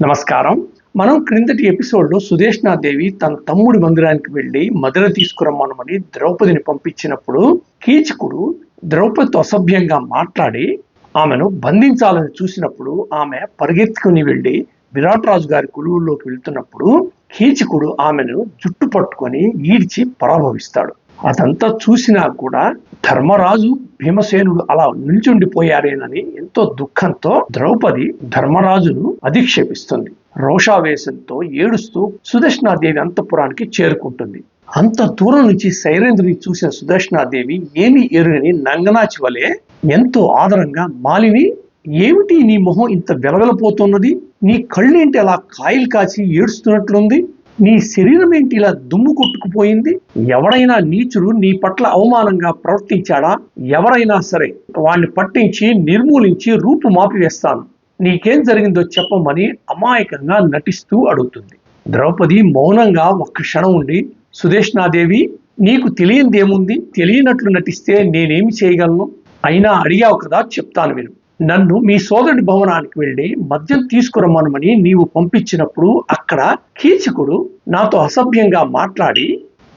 నమస్కారం. మనం క్రిందటి ఎపిసోడ్లో సుదేష్ణాదేవి తన తమ్ముడి మందిరానికి వెళ్ళి మధుర తీసుకురమ్మనమని ద్రౌపదిని పంపించినప్పుడు కీచకుడు ద్రౌపదితో అసభ్యంగా మాట్లాడి ఆమెను బంధించాలని చూసినప్పుడు ఆమె పరిగెత్తుకుని వెళ్ళి విరాట్ రాజు గారి కొలువుల్లోకి వెళ్తున్నప్పుడు కీచకుడు ఆమెను జుట్టు పట్టుకొని ఈడ్చి పరాభవిస్తాడు. అదంతా చూసినా కూడా ధర్మరాజు భీమసేనుడు అలా నిల్చుండిపోయారేనని ఎంతో దుఃఖంతో ద్రౌపది ధర్మరాజును అధిక్షేపిస్తుంది. రోషావేశంతో ఏడుస్తూ సుదర్శనాదేవి అంతఃపురానికి చేరుకుంటుంది. అంత దూరం నుంచి సైరేంద్రుని చూసిన సుదర్శనాదేవి ఏమీ ఎరుగని నంగనాచి వలె ఎంతో ఆదరంగా మాలిని ఏమిటి నీ మొహం ఇంత వెలవెలపోతున్నది? నీ కళ్ళేంటి అలా కాయలు కాచి ఏడుస్తున్నట్లుంది? నీ శరీరం ఏంటి ఇలా దుమ్ము కొట్టుకుపోయింది? ఎవడైనా నీచుడు నీ పట్ల అవమానంగా ప్రవర్తించాడా? ఎవరైనా సరే వాణ్ణి పట్టించి నిర్మూలించి రూపు మాపివేస్తాను. నీకేం జరిగిందో చెప్పమని అమాయకంగా నటిస్తూ అడుగుతుంది. ద్రౌపది మౌనంగా ఒక్క క్షణం ఉండి సుదేష్ణాదేవి నీకు తెలియందేముంది? తెలియనట్లు నటిస్తే నేనేమి చేయగలను? అయినా అడిగావు కదా చెప్తాను విను. నన్ను మీ సోదరుడి భవనానికి వెళ్ళి మద్యం తీసుకురమ్మనమని నీవు పంపించినప్పుడు అక్కడ కీచకుడు నాతో అసభ్యంగా మాట్లాడి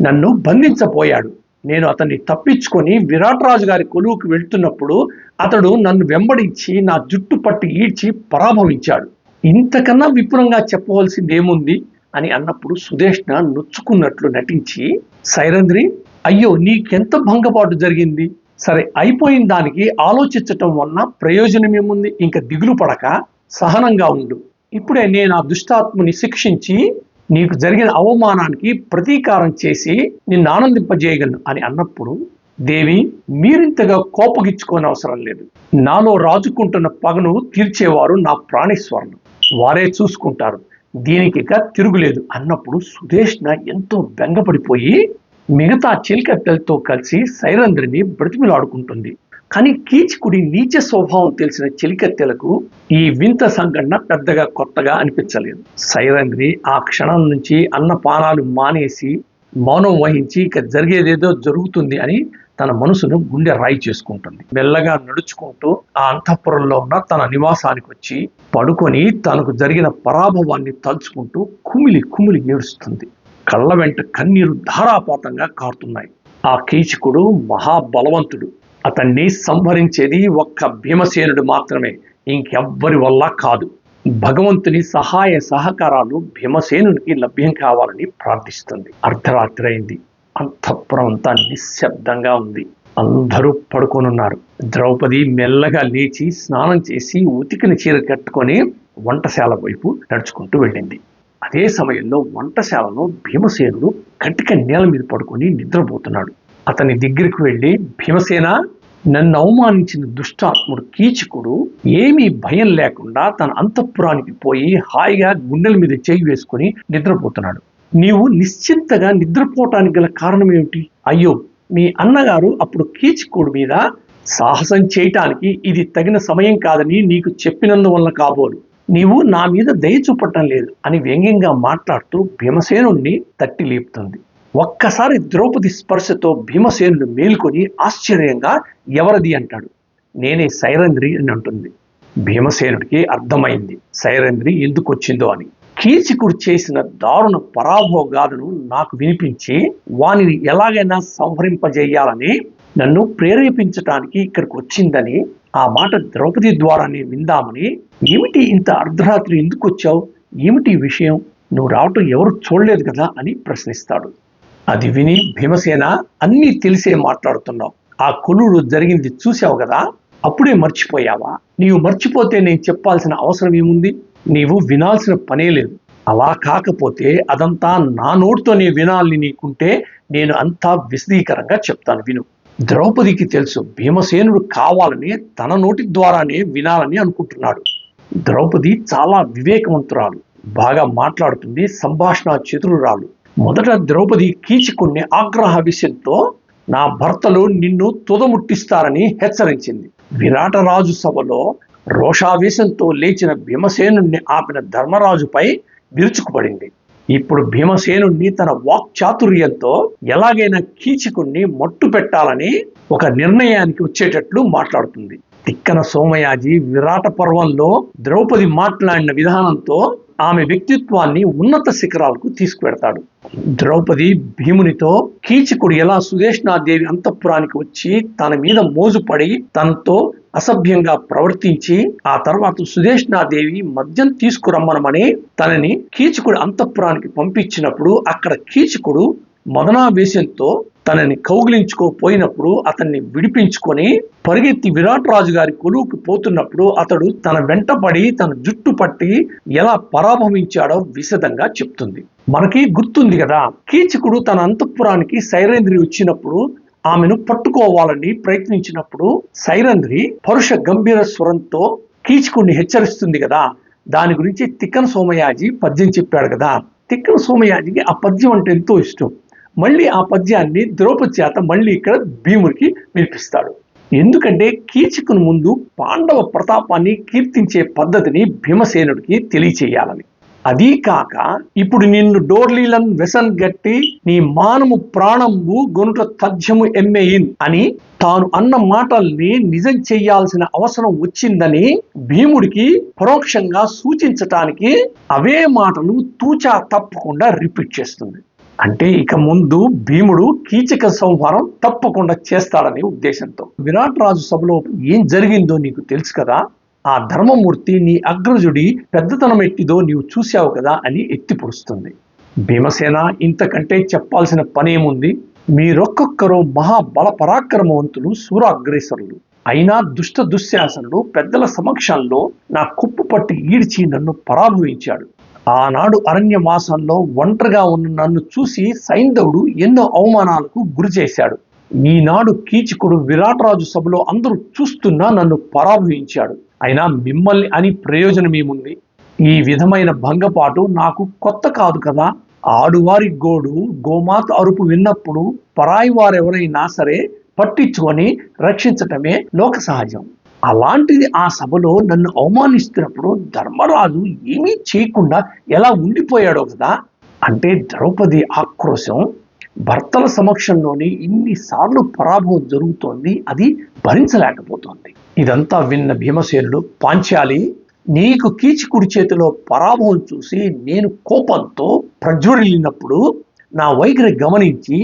నన్ను బంధించపోయాడు నేను అతన్ని తప్పించుకొని విరాట్ రాజు గారి కొలువుకు వెళ్తున్నప్పుడు అతడు నన్ను వెంబడించి నా జుట్టు పట్టి ఈడ్చి పరాభవించాడు. ఇంతకన్నా విపులంగా చెప్పవలసింది ఏముంది అని అన్నప్పుడు సుదేష్ణ నొచ్చుకున్నట్లు నటించి సైరంద్రి అయ్యో నీకెంత భంగపాటు జరిగింది? సరే అయిపోయిన దానికి ఆలోచించటం వలన ప్రయోజనం ఏముంది? ఇంకా దిగులు పడక సహనంగా ఉండు. ఇప్పుడే నేను ఆ దుష్టాత్ముని శిక్షించి నీకు జరిగిన అవమానానికి ప్రతీకారం చేసి నిన్ను ఆనందింపజేయగలను అని అన్నప్పుడు దేవి మీరింతగా కోపగించుకోని అవసరం లేదు. నాలో రాజుకుంటున్న పగను తీర్చేవారు నా ప్రాణేశ్వరులు వారే చూసుకుంటారు. దీనికి ఇక తిరుగులేదు అన్నప్పుడు సుదేష్ణ ఎంతో బెంగపడిపోయి మిగతా చిలికత్తెలతో కలిసి సైరంధ్రిని బ్రతిమిలాడుకుంటుంది. కానీ కీచకుడి నీచ స్వభావం తెలిసిన చిలికత్తెలకు ఈ వింత సంఘటన పెద్దగా కొత్తగా అనిపించలేదు. సైరంధ్రి ఆ క్షణం నుంచి అన్నపానాలు మానేసి మౌనం వహించి ఇక జరిగేదేదో జరుగుతుంది అని తన మనసును గుండె రాయి చేసుకుంటుంది. మెల్లగా నడుచుకుంటూ ఆ అంతఃపురంలో ఉన్న తన నివాసానికి వచ్చి పడుకొని తనకు జరిగిన పరాభవాన్ని తలుచుకుంటూ కుమిలి కుమిలి ఏడుస్తుంది. కళ్ళ వెంట కన్నీరు ధారాపాతంగా కారుతున్నాయి. ఆ కీచకుడు మహాబలవంతుడు. అతన్ని సంహరించేది ఒక్క భీమసేనుడు మాత్రమే ఇంకెవ్వరి వల్ల కాదు. భగవంతుని సహాయ సహకారాలు భీమసేనునికి లభ్యం కావాలని ప్రార్థిస్తుంది. అర్ధరాత్రి అయింది. అంతఃపురం అంతా నిశ్శబ్దంగా ఉంది. అందరూ పడుకొనున్నారు. ద్రౌపది మెల్లగా లేచి స్నానం చేసి ఉతికిన చీర కట్టుకొని వంటశాల వైపు నడుచుకుంటూ వెళ్ళింది. అదే సమయంలో వంటశాలలో భీమసేనుడు కటిక నేల మీద పడుకొని నిద్రపోతున్నాడు. అతని దగ్గరికి వెళ్ళి భీమసేన నన్ను అవమానించిన దుష్టాత్ముడు కీచకుడు ఏమీ భయం లేకుండా తన అంతఃపురానికి పోయి హాయిగా గుండెల మీద చేయి వేసుకుని నిద్రపోతున్నాడు. నీవు నిశ్చింతగా నిద్రపోవటానికి గల కారణం ఏమిటి? అయ్యో మీ అన్నగారు అప్పుడు కీచకుడు మీద సాహసం చేయటానికి ఇది తగిన సమయం కాదని నీకు చెప్పినందువల్ల కాబోలు. నీవు నా మీద దయ చూపటం లేదు అని వ్యంగ్యంగా మాట్లాడుతూ భీమసేనుణ్ణి తట్టి లేపుతుంది. ఒక్కసారి ద్రౌపది స్పర్శతో భీమసేనుడు మేల్కొని ఆశ్చర్యంగా ఎవరిది? అంటాడు. నేనే సైరంద్రి అని అంటుంది. భీమసేనుడికి అర్థమైంది సైరంద్రి ఎందుకు వచ్చిందో అని. కీచకుడు చేసిన దారుణ పరాభోగాలను నాకు వినిపించి వానిని ఎలాగైనా సంహరింపజేయాలని నన్ను ప్రేరేపించటానికి ఇక్కడికి వచ్చిందని ఆ మాట ద్రౌపది ద్వారానే విందామని ఏమిటి ఇంత అర్ధరాత్రి ఎందుకు వచ్చావు? ఏమిటి విషయం? నువ్వు రావటం ఎవరు చూడలేదు కదా? అని ప్రశ్నిస్తాడు. అది విని భీమసేన అన్నీ తెలిసే మాట్లాడుతున్నావు. ఆ కొలుడు జరిగింది చూసావు కదా? అప్పుడే మర్చిపోయావా? నీవు మర్చిపోతే నేను చెప్పాల్సిన అవసరం ఏముంది? నీవు వినాల్సిన పనే లేదు. అలా కాకపోతే అదంతా నా నోటితోనే వినాలని నీకుంటే నేను అంతా విశదీకరంగా చెప్తాను. విను. ద్రౌపదికి తెలుసు భీమసేనుడు కావాలని తన నోటి ద్వారానే వినాలని అనుకుంటున్నాడు. ద్రౌపది చాలా వివేకవంతురాలు. బాగా మాట్లాడుతుంది సంభాషణ చతురురాలు మొదట ద్రౌపది కీచుకునే ఆగ్రహ విషయంతో నా భర్తలు నిన్ను తుదముట్టిస్తారని హెచ్చరించింది. విరాటరాజు సభలో రోషావేశంతో లేచిన భీమసేనుణ్ణి ఆపిన ధర్మరాజుపై విరుచుకుపడింది. ఇప్పుడు భీమసేనుణ్ణి తన వాక్చాతుర్యంతో ఎలాగైనా కీచకుణ్ణి మట్టు పెట్టాలని ఒక నిర్ణయానికి వచ్చేటట్లు మాట్లాడుతుంది. తిక్కన సోమయాజి విరాట పర్వంలో ద్రౌపది మాట్లాడిన విధానంతో ఆమె వ్యక్తిత్వాన్ని ఉన్నత శిఖరాలకు తీసుకువెడతాడు. ద్రౌపది భీమునితో కీచకుడు ఎలా సుదేష్ణాదేవి అంతఃపురానికి వచ్చి తన మీద మోజుపడి తనతో అసభ్యంగా ప్రవర్తించి ఆ తర్వాత సుదేష్ణాదేవి మద్యం తీసుకురమ్మనమని తనని కీచకుడు అంతఃపురానికి పంపించినప్పుడు అక్కడ కీచకుడు మదనావేశంతో తనని కౌగిలించుకోపోయినప్పుడు అతన్ని విడిపించుకొని పరిగెత్తి విరాట్ రాజు గారి కొలువుకి పోతున్నప్పుడు అతడు తన వెంటపడి తన జుట్టు పట్టి ఎలా పరాభవించాడో విశదంగా చెప్తుంది. మనకి గుర్తుంది కదా కీచకుడు తన అంతఃపురానికి సైరేంద్రి వచ్చినప్పుడు ఆమెను పట్టుకోవాలని ప్రయత్నించినప్పుడు సైరంధ్రి పరుష గంభీర స్వరంతో కీచకుడిని హెచ్చరిస్తుంది కదా దాని గురించి తిక్కన సోమయాజి పద్యం చెప్పాడు కదా. తిక్కన సోమయాజికి ఆ పద్యం అంటే ఎంతో ఇష్టం. మళ్ళీ ఆ పద్యాన్ని ద్రౌపది చేత మళ్ళీ ఇక్కడ భీముడికి వినిపిస్తాడు. ఎందుకంటే కీచకుని ముందు పాండవ ప్రతాపాన్ని కీర్తించే పద్ధతిని భీమసేనుడికి తెలియచేయాలని. అదీ కాక ఇప్పుడు నిన్ను డోర్లీలను వెసన్ గట్టి నీ మానము ప్రాణంబు గొనుట తథ్యము ఎమ్మెయిన్ అని తాను అన్న మాటల్ని నిజం చేయాల్సిన అవసరం వచ్చిందని భీముడికి పరోక్షంగా సూచించటానికి అవే మాటలు తూచా తప్పకుండా రిపీట్ చేస్తుంది. అంటే ఇక ముందు భీముడు కీచక సంహారం తప్పకుండా చేస్తాడనే ఉద్దేశంతో. విరాట్ రాజు సభలో ఏం జరిగిందో నీకు తెలుసు కదా? ఆ ధర్మమూర్తి నీ అగ్రజుడి పెద్దతనం ఎట్టిదో నీవు చూశావు కదా అని ఎత్తి పొడుస్తుంది. భీమసేన ఇంతకంటే చెప్పాల్సిన పనేముంది? మీరొక్కొక్కరు మహాబల పరాక్రమవంతులు సూరాగ్రేసరులు అయినా దుష్ట దుశ్శాసనుడు పెద్దల సమక్షంలో నా కుప్పు పట్టి ఈడ్చి నన్ను పరాభవించాడు. ఆనాడు అరణ్యవాసంలో ఒంటరిగా ఉన్న నన్ను చూసి సైంధవుడు ఎన్నో అవమానాలకు గురి చేశాడు. ఈనాడు కీచకుడు విరాటరాజు సభలో అందరూ చూస్తున్నా నన్ను పరాభవించాడు. అయినా మిమ్మల్ని అని ప్రయోజనమేముంది ఈ విధమైన భంగపాటు నాకు కొత్త కాదు కదా? ఆడువారి గోడు గోమాత అరుపు విన్నప్పుడు పరాయి వారెవరైనా సరే పట్టించుకొని రక్షించటమే లోక సహజం. అలాంటిది ఆ సభలో నన్ను అవమానిస్తున్నప్పుడు ధర్మరాజు ఏమీ చేయకుండా ఎలా ఉండిపోయాడో కదా? అంటే ద్రౌపది ఆక్రోశం భర్తల సమక్షంలోని ఇన్నిసార్లు పరాభవం జరుగుతోంది అది భరించలేకపోతోంది. ఇదంతా విన్న భీమసేనుడు పాంచాలి నీకు కీచికుడి చేతిలో పరాభవం చూసి నేను కోపంతో ప్రజ్వరిల్లినప్పుడు నా వైఖరి గమనించి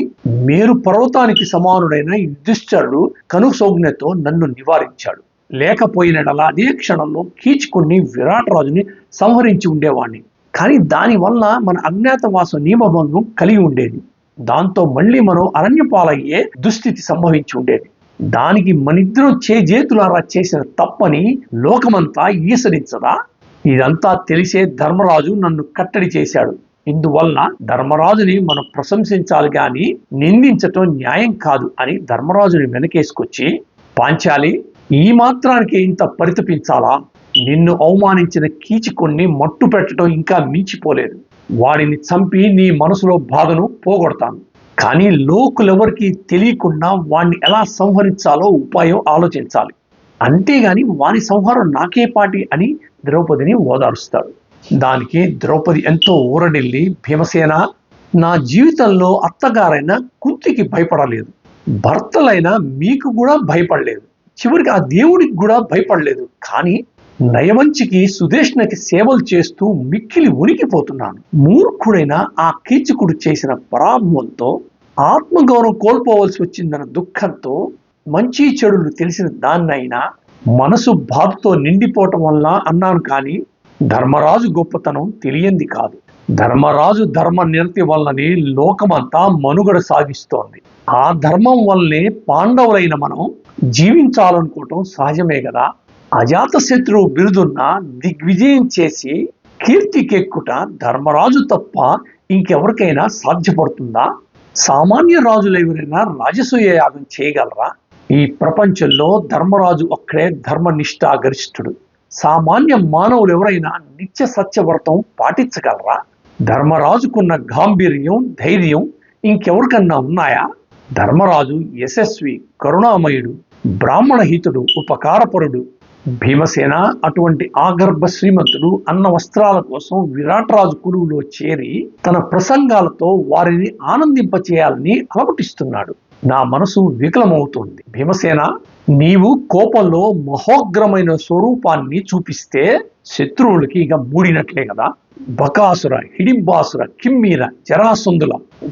మేరు పర్వతానికి సమానుడైన యుధిష్ఠరుడు కనుసౌజ్ఞతో నన్ను నివారించాడు. లేకపోయినడలా అదే క్షణంలో కీచుకుని విరాట్ రాజుని సంహరించి ఉండేవాణ్ణి. కానీ దానివల్ల మన అజ్ఞాతవాస నియమభంగం కలిగి ఉండేది. దాంతో మళ్ళీ మనం అరణ్యపాలయ్యే దుస్థితి సంభవించి ఉండేది. దానికి మనిద్దరం చేజేతులారా చేసిన తప్పని లోకమంతా ఈసరించదా? ఇదంతా తెలిసే ధర్మరాజు నన్ను కట్టడి చేశాడు. ఇందువల్ల ధర్మరాజుని మనం ప్రశంసించాలి కానీ నిందించటం న్యాయం కాదు అని ధర్మరాజుని వెనకేసుకొచ్చి పాంచాలి ఈ మాత్రానికి ఇంత పరితపించాలా? నిన్ను అవమానించిన కీచికొన్ని మట్టు పెట్టడం ఇంకా మించిపోలేదు. వాడిని చంపి నీ మనసులో బాధను పోగొడతాను. కానీ లోకులెవరికి తెలియకుండా వాణ్ణి ఎలా సంహరించాలో ఉపాయం ఆలోచించాలి. అంతేగాని వాని సంహారం నాకే పాటి అని ద్రౌపదిని ఓదారుస్తాడు. దానికి ద్రౌపది ఎంతో ఊరడిల్లి భీమసేన నా జీవితంలో అత్తగారైన కుంతికి భయపడలేదు. భర్తలైన మీకు కూడా భయపడలేదు. చివరికి ఆ దేవుడికి కూడా భయపడలేదు. కానీ నయవంచికి సుదేష్ణకి సేవలు చేస్తూ మిక్కిలి ఉనికిపోతున్నాను. మూర్ఖుడైన ఆ కీచకుడు చేసిన పరాభవంతో ఆత్మగౌరవం కోల్పోవలసి వచ్చిందన్న దుఃఖంతో మంచి చెడులు తెలిసిన దాన్నైనా మనసు బాధతో నిండిపోవటం వల్ల అన్నాను కానీ ధర్మరాజు గొప్పతనం తెలియంది కాదు. ధర్మరాజు ధర్మ నిరతి వల్లనే లోకమంతా మనుగడ సాగిస్తోంది. ఆ ధర్మం వల్లనే పాండవులైన మనం జీవించాలనుకోవటం సహజమే కదా? అజాత శత్రువు బిరుదున్న దిగ్విజయం చేసి కీర్తికెక్కుట ధర్మరాజు తప్ప ఇంకెవరికైనా సాధ్యపడుతుందా? సామాన్య రాజులెవరైనా రాజసూయ యాగం చేయగలరా? ఈ ప్రపంచంలో ధర్మరాజు ఒక్కడే ధర్మనిష్ఠా గరిష్ఠుడు సామాన్య మానవులు ఎవరైనా నిత్య సత్యవ్రతం పాటించగలరా? ధర్మరాజుకున్న గాంభీర్యం ధైర్యం ఇంకెవరికన్నా ఉన్నాయా? ధర్మరాజు యశస్వి కరుణామయుడు బ్రాహ్మణ హితుడు ఉపకారపరుడు భీమసేన అటువంటి ఆగర్భ శ్రీమంతుడు అన్న వస్త్రాల కోసం విరాట్ రాజు కులువులో చేరి తన ప్రసంగాలతో వారిని ఆనందింపచేయాలని అలవటిస్తున్నాడు నా మనసు వికలమవుతుంది. భీమసేన నీవు కోపంలో మహోగ్రమైన స్వరూపాన్ని చూపిస్తే శత్రువులకి ఇక మూడినట్లే కదా. బకాసుర హిడింబాసుర కిమ్మీర జరాసందుల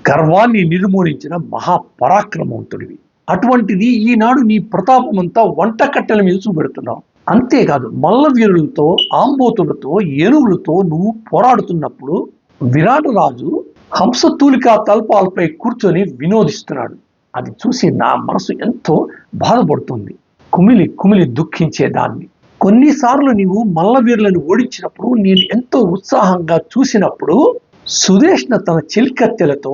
గర్వాన్ని నిర్మూలించిన మహాపరాక్రమవంతుడివి. అటువంటిది ఈనాడు నీ ప్రతాపమంతా వంట కట్టెల మీద చూపెడుతున్నావు. అంతేకాదు మల్లవీరులతో ఆంబోతులతో ఏనుగులతో నువ్వు పోరాడుతున్నప్పుడు విరాటరాజు హంసతూలికా తల్పాలపై కూర్చొని వినోదిస్తున్నాడు. అది చూసి నా మనసు ఎంతో బాధపడుతుంది. కుమిలి కుమిలి దుఃఖించేదాన్ని. కొన్నిసార్లు నీవు మల్లవీరులను ఓడించినప్పుడు నేను ఎంతో ఉత్సాహంగా చూసినప్పుడు సుదేష్ణ తన చెలికత్తెలతో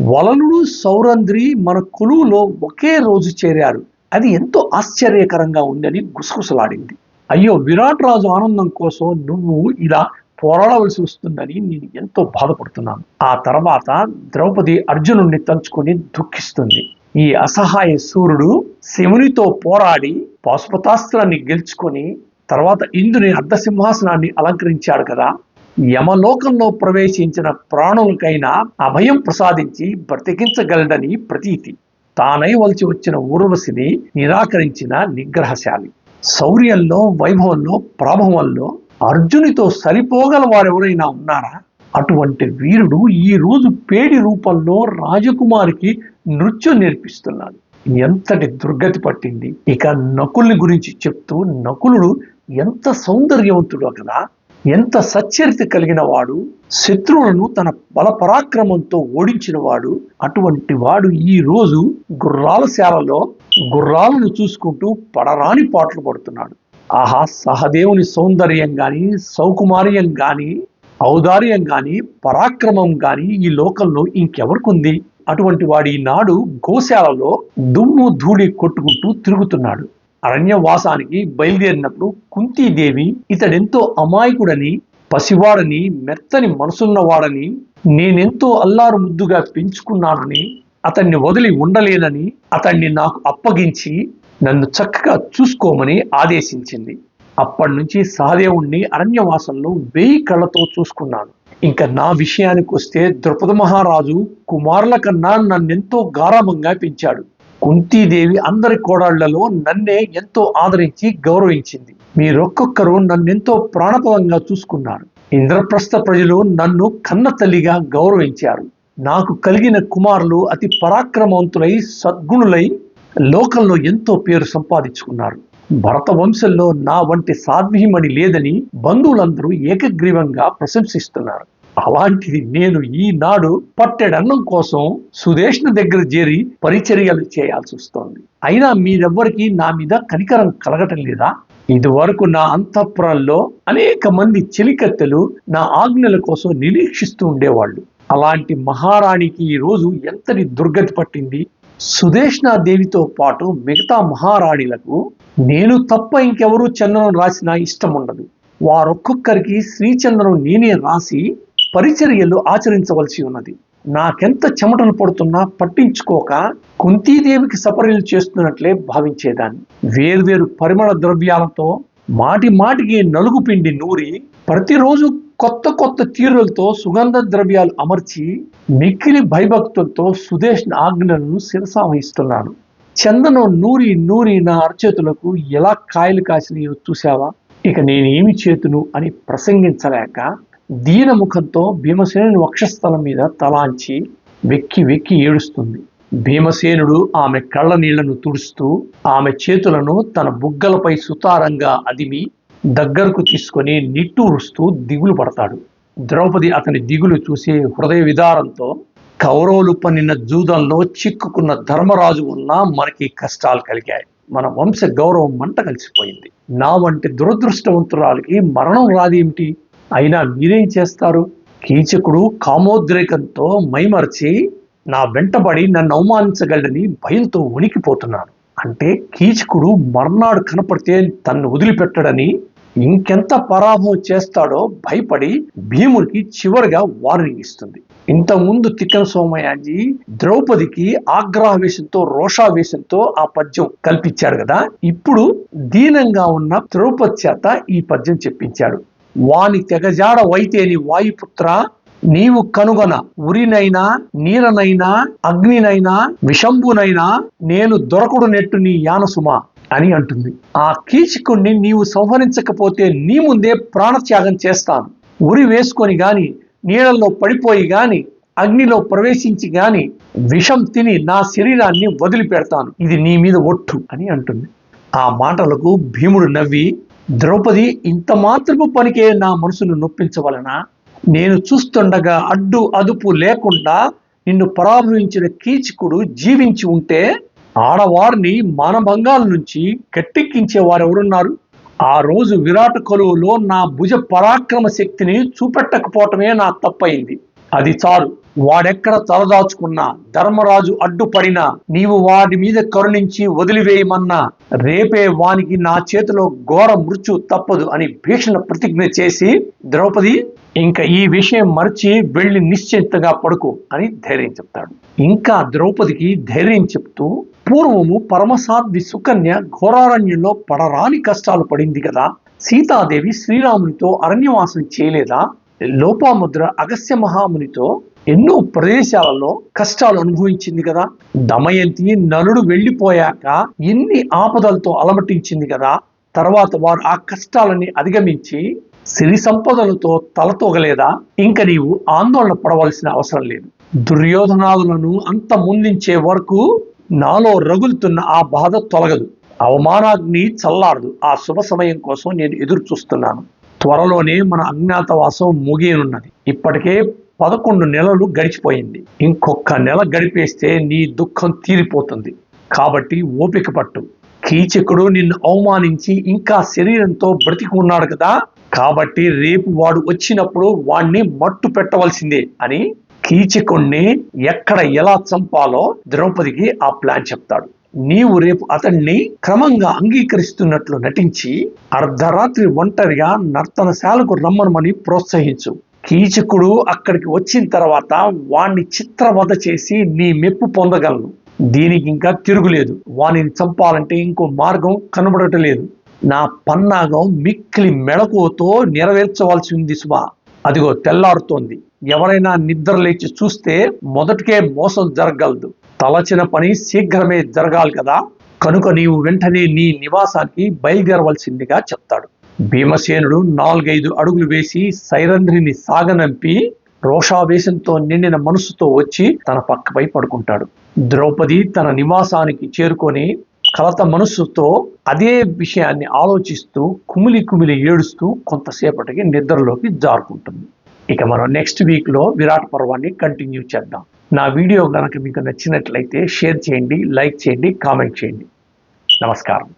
వలనుడు సౌరంద్రి మన కొలువులో ఒకే రోజు చేరారు అది ఎంతో ఆశ్చర్యకరంగా ఉందని గుసగుసలాడింది. అయ్యో విరాట్ రాజు ఆనందం కోసం నువ్వు ఇలా పోరాడవలసి వస్తుందని నేను ఎంతో బాధపడుతున్నాను. ఆ తర్వాత ద్రౌపది అర్జునుడిని తలుచుకొని దుఃఖిస్తుంది. ఈ అసహాయ సూర్యుడు శివునితో పోరాడి పాశుపతాస్త్రాన్ని గెలుచుకొని తర్వాత ఇంద్రుని అర్ధసింహాసనాన్ని అలంకరించాడు కదా. యమలోకంలో ప్రవేశించిన ప్రాణులకైనా అభయం ప్రసాదించి బ్రతికించగలడని ప్రతీతి. తానైవలసి వచ్చిన ఊర్వశిని నిరాకరించిన నిగ్రహశాలి. శౌర్యంలో వైభవంలో ప్రాభవంలో అర్జునితో సరిపోగల వారెవరైనా ఉన్నారా? అటువంటి వీరుడు ఈ రోజు పేడి రూపంలో రాజకుమారికి నృత్యం నేర్పిస్తున్నాడు. ఎంతటి దుర్గతి పట్టింది? ఇక నకుల్ని గురించి చెప్తూ నకులుడు ఎంత సౌందర్యవంతుడో కదా! ఎంత సచ్చరిత కలిగిన వాడు శత్రువులను తన బలపరాక్రమంతో ఓడించిన వాడు అటువంటి వాడు ఈ రోజు గుర్రాల శాలలో గుర్రాలను చూసుకుంటూ పడరాని పాటలు పడుతున్నాడు. ఆహా సహదేవుని సౌందర్యం గాని సౌకుమార్యం గాని ఔదార్యం గాని పరాక్రమం గాని ఈ లోకంలో ఇంకెవరికుంది? అటువంటి వాడు నాడు గోశాలలో దుమ్ము ధూళి కొట్టుకుంటూ తిరుగుతున్నాడు. అరణ్యవాసానికి బయలుదేరినప్పుడు కుంతీదేవి ఇతడెంతో అమాయకుడని పసివాడని మెత్తని మనసున్నవాడని నేనెంతో అల్లారు ముద్దుగా పెంచుకున్నానని అతన్ని వదిలి ఉండలేనని అతన్ని నాకు అప్పగించి నన్ను చక్కగా చూసుకోమని ఆదేశించింది. అప్పటి నుంచి సహదేవుణ్ణి అరణ్యవాసంలో వెయ్యి కళ్ళతో చూసుకున్నాను. ఇంకా నా విషయానికి వస్తే ద్రుపద మహారాజు కుమారుల కన్నా నన్నెంతో గారాభంగా పెంచాడు. కుంతీదేవి అందరి కోడాళ్ళలో నన్నే ఎంతో ఆదరించి గౌరవించింది. మీరొక్కొక్కరు నన్నెంతో ప్రాణపదంగా చూసుకున్నారు. ఇంద్రప్రస్థ ప్రజలు నన్ను కన్న తల్లిగా గౌరవించారు. నాకు కలిగిన కుమారులు అతి పరాక్రమవంతులై సద్గుణులై లోకంలో ఎంతో పేరు సంపాదించుకున్నారు. భరత వంశంలో నా వంటి సాధ్వీమణి లేదని బంధువులందరూ ఏకగ్రీవంగా ప్రశంసిస్తున్నారు. అలాంటిది నేను ఈనాడు పట్టెడన్నం కోసం సుదేష్ను దగ్గర చేరి పరిచర్యలు చేయాల్సి వస్తోంది. అయినా మీరెవ్వరికీ నా మీద కనికరం కలగటం లేదా? ఇదివరకు నా అంతఃపురంలో అనేక మంది చెలికత్తెలు నా ఆజ్ఞల కోసం నిరీక్షిస్తూ ఉండేవాళ్ళు. అలాంటి మహారాణికి ఈ రోజు ఎంతటి దుర్గతి పట్టింది? సుదేష్ణాదేవితో పాటు మిగతా మహారాణిలకు నేను తప్ప ఇంకెవరూ చందనం రాసినా ఇష్టం ఉండదు వారొక్కొక్కరికి శ్రీచంద్రం నేనే రాసి పరిచర్యలు ఆచరించవలసి ఉన్నది. నాకెంత చెమటలు పడుతున్నా పట్టించుకోక కుంతీదేవికి సపర్యలు చేస్తున్నట్లే భావించేదాన్ని. వేర్వేరు పరిమళ ద్రవ్యాలతో మాటి మాటికి నలుగు పిండి నూరి ప్రతిరోజు కొత్త కొత్త తీరులతో సుగంధ ద్రవ్యాలు అమర్చి మిక్కిలి భయభక్తులతో సుదేశ్ ఆజ్ఞలను శిరసావహిస్తున్నాను చందనం నూరి నూరి నా అరచేతులకు ఎలా కాయలు కాసినాయో చూసావా ఇక నేనేమి చేతును అని ప్రసంగించలేక దీన ముఖంతో భీమసేనుని వక్షస్థలం మీద తలాంచి వెక్కి వెక్కి ఏడుస్తుంది. భీమసేనుడు ఆమె కళ్ళ నీళ్ళను తుడుస్తూ ఆమె చేతులను తన బుగ్గలపై సుతారంగా అదిమి దగ్గరకు తీసుకొని నిట్టూరుస్తూ దిగులు పడతాడు. ద్రౌపది అతని దిగులు చూసి హృదయ విదారంతో కౌరవులు పన్నిన జూదంలో చిక్కుకున్న ధర్మరాజు ఉన్నా మనకి కష్టాలు కలిగాయి. మన వంశ గౌరవం మంట కలిసిపోయింది. నా వంటి దురదృష్టవంతురాలకి మరణం రాదేమిటి? అయినా మీరేం చేస్తారు? కీచకుడు కామోద్రేకంతో మైమర్చి నా వెంటబడి నన్ను అవమానించగలడని భయంతో ఉనికిపోతున్నాను అంటే కీచకుడు మర్నాడు కనపడితే తన్ను వదిలిపెట్టడని ఇంకెంత పరాభవం చేస్తాడో భయపడి భీముడికి చివరిగా వార్నింగ్ ఇస్తుంది. ఇంతకుముందు తిక్కన సోమయాజీ ద్రౌపదికి ఆగ్రహవేశంతో రోషావేశంతో ఆ పద్యం కల్పించాడు కదా? ఇప్పుడు దీనంగా ఉన్న ద్రౌపది చేత ఈ పద్యం చెప్పించాడు. వాని తెగజాడ వైతేని వాయుపుత్ర నీవు కనుగొన ఉరినైనా నీరనైనా అగ్నినైనా విషంబునైనా నేను దొరకుడు నెట్టు నీ యానసుమా అని అంటుంది. ఆ కీచకుణ్ణి నీవు సంహరించకపోతే నీ ముందే ప్రాణత్యాగం చేస్తాను. ఉరి వేసుకొని గాని నీళ్ళల్లో పడిపోయి గాని అగ్నిలో ప్రవేశించి గాని విషం తిని నా శరీరాన్ని వదిలిపెడతాను. ఇది నీ మీద ఒట్టు అని అంటుంది. ఆ మాటలకు భీముడు నవ్వి ద్రౌపది ఇంత మాత్రపు పనికే నా మనసును నొప్పించవలన నేను చూస్తుండగా అడ్డు అదుపు లేకుండా నిన్ను పరాభవించిన కీచకుడు జీవించి ఉంటే ఆడవారిని మానభంగాల నుంచి గట్టెక్కించే వారు ఎవరున్నారు ఆ రోజు విరాట కొలువులో నా భుజ పరాక్రమ శక్తిని చూపెట్టకపోవటమే నా తప్పయింది అది చాలు. వాడెక్కడ తలదాచుకున్నా ధర్మరాజు అడ్డుపడినా నీవు వాడి మీద కరుణించి వదిలివేయమన్నా రేపే వానికి నా చేతిలో ఘోర మృత్యు తప్పదు అని భీషణ ప్రతిజ్ఞ చేసి ద్రౌపది ఇంకా ఈ విషయం మర్చి వెళ్ళి నిశ్చింతగా పడుకో అని ధైర్యం చెప్తాడు. ఇంకా ద్రౌపదికి ధైర్యం చెప్తూ పూర్వము పరమసాధ్వి సుకన్య ఘోరారణ్యంలో పడరాని కష్టాలు పడింది కదా సీతాదేవి శ్రీరామునితో అరణ్యవాసం చేయలేదా? లోపాముద్ర అగస్య మహామునితో ఎన్నో ప్రదేశాలలో కష్టాలు అనుభవించింది కదా. దమయంతి నలుడు వెళ్ళిపోయాక ఎన్ని ఆపదలతో అలమటించింది కదా. తర్వాత వారు ఆ కష్టాలని అధిగమించి సిరి సంపదలతో తలతోగలేదా. ఇంక నీవు ఆందోళన పడవలసిన అవసరం లేదు. దుర్యోధనాదులను అంత ముందించే వరకు నాలో రగులుతున్న ఆ బాధ తొలగదు. అవమానాగ్ని చల్లారదు. ఆ శుభ సమయం కోసం నేను ఎదురు చూస్తున్నాను త్వరలోనే మన అజ్ఞాతవాసం ముగియనున్నది. ఇప్పటికే పదకొండు నెలలు గడిచిపోయింది. ఇంకొక నెల గడిపేస్తే నీ దుఃఖం తీరిపోతుంది. కాబట్టి ఓపిక పట్టు. కీచకుడు నిన్ను అవమానించి ఇంకా శరీరంతో బ్రతికి ఉన్నాడు కదా. కాబట్టి రేపు వాడు వచ్చినప్పుడు వాణ్ణి మట్టు పెట్టవలసిందే అని కీచకుణ్ణి ఎక్కడ ఎలా చంపాలో ద్రౌపదికి ఆ ప్లాన్ చెప్తాడు. నీవు రేపు అతన్ని క్రమంగా అంగీకరిస్తున్నట్లు నటించి అర్ధరాత్రి ఒంటరిగా నర్తనశాలకు రమ్మనమని ప్రోత్సహించు. కీచకుడు అక్కడికి వచ్చిన తర్వాత వాణ్ణి చిత్రవధ చేసి నీ మెప్పు పొందగలను. దీనికి ఇంకా తిరుగులేదు. వానిని చంపాలంటే ఇంకో మార్గం కనబడటం లేదు నా పన్నాగం మిక్కిలి మెళకువతో నెరవేర్చవలసి ఉంది సుమా. అదిగో తెల్లారుతోంది. ఎవరైనా నిద్ర లేచి చూస్తే మొదటికే మోసం జరగలదు. తలచిన పని శీఘ్రమే జరగాలి కదా? కనుక నీవు వెంటనే నీ నివాసానికి బయలుదేరవలసిందిగా చెప్తాడు. భీమసేనుడు నాలుగైదు అడుగులు వేసి సైరంధ్రిని సాగనంపి రోషావేశంతో నిండిన మనసుతో వచ్చి తన పక్కపై పడుకుంటాడు. ద్రౌపది తన నివాసానికి చేరుకొని కలత మనస్సుతో అదే విషయాన్ని ఆలోచిస్తూ కుమిలి కుమిలి ఏడుస్తూ కొంతసేపటికి నిద్రలోకి జారుకుంటుంది. ఇక మనం నెక్స్ట్ వీక్లో విరాట్ పర్వాన్ని కంటిన్యూ చేద్దాం. నా వీడియో కనుక మీకు నచ్చినట్లయితే షేర్ చేయండి లైక్ చేయండి కామెంట్ చేయండి. నమస్కారం.